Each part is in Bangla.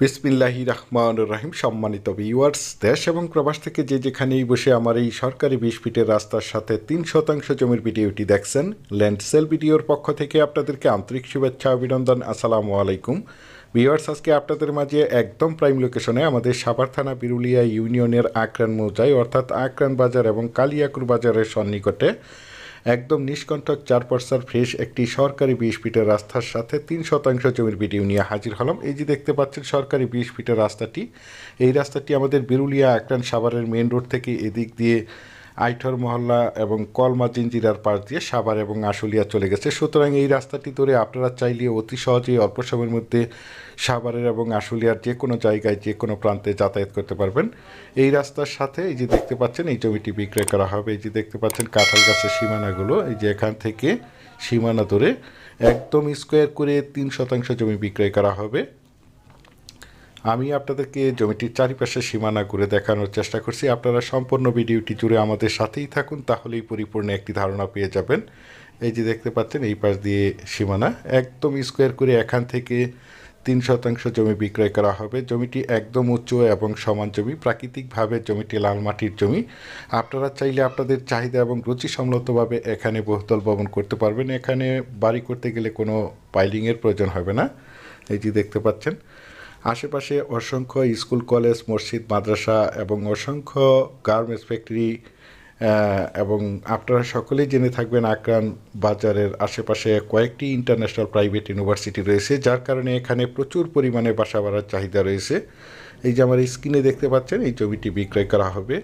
বিসমিল্লাহি রহমান রাহিম, সম্মানিত ভিউয়ার্স দেশ এবং প্রবাস থেকে যে যেখানেই বসে আমার এই সরকারি বিশ ফিটের রাস্তার সাথে তিন শতাংশ জমির ভিডিওটি দেখছেন ল্যান্ড সেল ভিডিওর পক্ষ থেকে আপনাদেরকে আন্তরিক শুভেচ্ছা, অভিনন্দন, আসসালামু আলাইকুম। ভিউয়ার্স আজকে আপনাদের মাঝে একদম প্রাইম লোকেশনে আমাদের সাভার থানা বিরুলিয়া ইউনিয়নের আক্রান মৌজায়, অর্থাৎ আক্রান বাজার এবং কালিয়াকুর বাজারের সন্নিকটে একদম নিষ্কণ্ঠক চার পার্সার ফ্রেশ একটি সরকারি বিশ ফিটের রাস্তার সাথে তিন শতাংশ জমির ভিডিও নিয়ে হাজির হলাম। এই যে দেখতে পাচ্ছেন সরকারি বিশ ফিটের রাস্তাটি, এই রাস্তাটি আমাদের বিরুলিয়া একটান সাভারের মেন রোড থেকে এদিক দিয়ে আইঠর মহল্লা এবং কলমা জিঞ্জিরার পাশ দিয়ে সাভার এবং আশুলিয়া চলে গেছে। সুতরাং এই রাস্তাটি ধরে আপনারা চাইলে অতি সহজেই অল্প সময়ের মধ্যে সাভারের এবং আশুলিয়ার যে কোনো জায়গায়, যে কোনো প্রান্তে যাতায়াত করতে পারবেন। এই রাস্তার সাথে এই যে দেখতে পাচ্ছেন, এই জমিটি বিক্রয় করা হবে। এই যে দেখতে পাচ্ছেন, কাঁঠাল গাছের সীমানাগুলো, এই যে এখান থেকে সীমানা ধরে একদম স্কোয়ার করে তিন শতাংশ জমি বিক্রয় করা হবে। আমি আপনাদেরকে জমিটির চারিপাশে সীমানা ঘুরে দেখানোর চেষ্টা করছি। আপনারা সম্পূর্ণ ভিডিওটি জুড়ে আমাদের সাথেই থাকুন, তাহলেই পরিপূর্ণ একটি ধারণা পেয়ে যাবেন। এই যে দেখতে পাচ্ছেন, এই পাশ দিয়ে সীমানা, একদম স্কোয়ার করে এখান থেকে তিন শতাংশ জমি বিক্রয় করা হবে। জমিটি একদম উঁচু এবং সমান জমি, প্রাকৃতিকভাবে জমিটি লাল মাটির জমি। আপনারা চাইলে আপনাদের চাহিদা এবং রুচিসম্মতভাবে এখানে বহুতল ভবন করতে পারবেন। এখানে বাড়ি করতে গেলে কোনো পাইলিংয়ের প্রয়োজন হবে না। এই যে দেখতে পাচ্ছেন আশেপাশে অসংখ্য স্কুল, কলেজ, মসজিদ, মাদ্রাসা এবং অসংখ্য গার্মেন্টস ফ্যাক্টরি এবং আপনারা সকলেই জেনে থাকবেন আকরান বাজারের আশেপাশে কয়েকটি ইন্টারন্যাশনাল প্রাইভেট ইউনিভার্সিটি রয়েছে, যার কারণে এখানে প্রচুর পরিমাণে বাসা বাড়ার চাহিদা রয়েছে। এই যে আমার স্ক্রিনে দেখতে পাচ্ছেন, এই জমিটি বিক্রয় করা হবে।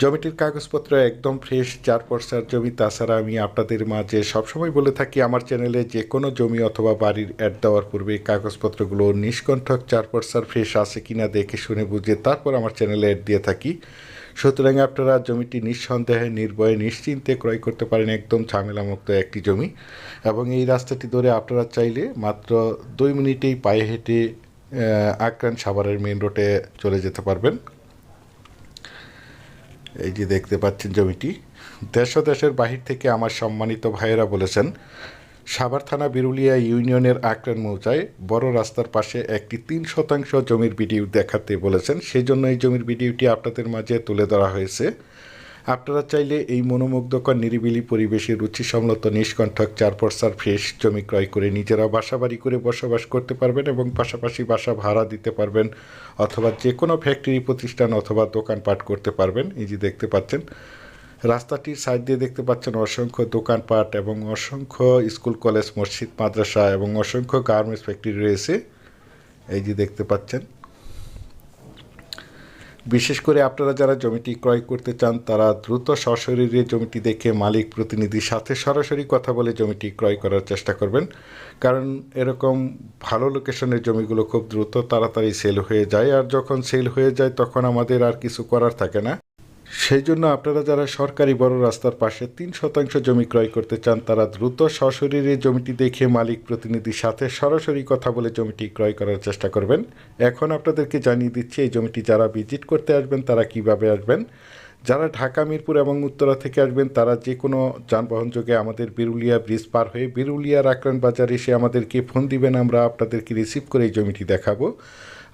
জমিটির কাগজপত্র একদম ফ্রেশ চার পর্সার জমি, তাছাড়া আমি আপনাদের মাঝে সবসময় বলে থাকি, আমার চ্যানেলে যে কোনো জমি অথবা বাড়ির অ্যাড দেওয়ার পূর্বে কাগজপত্রগুলো নিষ্কণ্ঠক চার পর্সার ফ্রেশ আছে কিনা দেখে শুনে বুঝে তারপর আমার চ্যানেলে অ্যাড দিয়ে থাকি। সুতরাং আপনারা জমিটি নিঃসন্দেহে, নির্ভয়ে, নিশ্চিন্তে ক্রয় করতে পারেন, একদম ঝামেলামুক্ত একটি জমি। এবং এই রাস্তাটি ধরে আপনারা চাইলে মাত্র দুই মিনিটেই পায়ে হেঁটে আক্রান সাভারের মেন রোডে চলে যেতে পারবেন। এই যে দেখতে পাচ্ছেন জমিটি, দেশ দেশের বাহির থেকে আমার সম্মানিত ভাইয়েরা বলেছেন, সাভার থানা বিরুলিয়া ইউনিয়নের আক্রান মৌজায় বড় রাস্তার পাশে একটি তিন শতাংশ জমির ভিডিও দেখাতে বলেছেন। সেই জন্য এই জমির ভিডিওটি আপনাদের মাঝে তুলে ধরা হয়েছে। আপনারা চাইলে এই মনোমুগ্ধকর নিরিবিলি পরিবেশে রুচিসম্মত নিষ্কণ্ঠক চার পর্সার ফ্রেশ জমি ক্রয় করে নিজেরা বাসা বাড়ি করে বসবাস করতে পারবেন এবং পাশাপাশি বাসা ভাড়া দিতে পারবেন অথবা যে কোনো ফ্যাক্টরি প্রতিষ্ঠান অথবা দোকানপাট করতে পারবেন। এই যে দেখতে পাচ্ছেন, রাস্তাটির সাইড দিয়ে দেখতে পাচ্ছেন অসংখ্য দোকানপাট এবং অসংখ্য স্কুল, কলেজ, মসজিদ, মাদ্রাসা এবং অসংখ্য গার্মেন্টস ফ্যাক্টরি রয়েছে। এই যে দেখতে পাচ্ছেন বিশেষ করে আপনারা যারা জমিটি ক্রয় করতে চান, তারা দ্রুত সশরীরে জমিটি দেখে মালিক প্রতিনিধির সাথে সরাসরি কথা বলে জমিটি ক্রয় করার চেষ্টা করবেন। কারণ এরকম ভালো লোকেশনের জমিগুলো খুব দ্রুত তাড়াতাড়ি সেল হয়ে যায়, আর যখন সেল হয়ে যায়, তখন আমাদের আর কিছু করার থাকে না। সেই জন্য আপনারা যারা সরকারি বড় রাস্তার পাশে তিন শতাংশ জমি ক্রয় করতে চান, তারা দ্রুত সশরীরে জমিটি দেখে মালিক প্রতিনিধির সাথে সরাসরি কথা বলে জমিটি ক্রয় করার চেষ্টা করবেন। এখন আপনাদেরকে জানিয়ে দিচ্ছি, এই জমিটি যারা ভিজিট করতে আসবেন, তারা কীভাবে আসবেন? যারা ঢাকা, মিরপুর এবং উত্তরা থেকে আসবেন, তারা যে কোনো যানবাহন যোগে আমাদের বিরুলিয়া ব্রিজ পার হয়ে বিরুলিয়ার আক্রান বাজার এসে আমাদেরকে ফোন দিবেন। আমরা আপনাদেরকে রিসিভ করে এই জমিটি দেখাবো।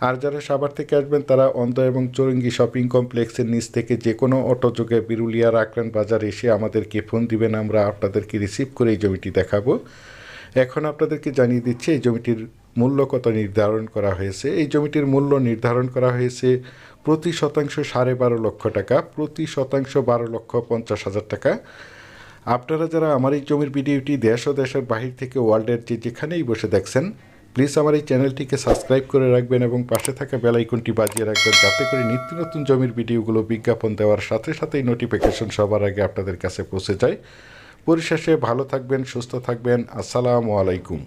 আর যারা সাভার থেকে আসবেন, তারা অন্ধ এবং চৌরঙ্গি শপিং কমপ্লেক্সের নিচ থেকে যে কোনো অটো যোগে বিরুলিয়ার আক্রান বাজার এসে আমাদেরকে ফোন দিবেন। আমরা আপনাদেরকে রিসিভ করে এই জমিটি দেখাবো। এখন আপনাদেরকে জানিয়ে দিচ্ছি, এই জমিটির মূল্য কত নির্ধারণ করা হয়েছে? এই জমিটির মূল্য নির্ধারণ করা হয়েছে প্রতি শতাংশ সাড়ে বারো লক্ষ টাকা, প্রতি শতাংশ বারো লক্ষ পঞ্চাশ হাজার টাকা। আপনারা যারা আমার এই জমির ভিডিওটি দেশ ও দেশের বাহির থেকে ওয়ার্ল্ডের যে যেখানেই বসে দেখছেন প্লিজ আমার এই চ্যানেলটিকে সাবস্ক্রাইব করে রাখবেন এবং পাশে থাকা বেলাইকনটি বাজিয়ে রাখবেন যাতে করে নিত্য নতুন জমির ভিডিওগুলো বিজ্ঞাপন দেওয়ার সাথে সাথেই নোটিফিকেশন সবার আগে আপনাদের কাছে পৌঁছে যায়। পরিশেষে ভালো থাকবেন, সুস্থ থাকবেন। আসসালামু আলাইকুম।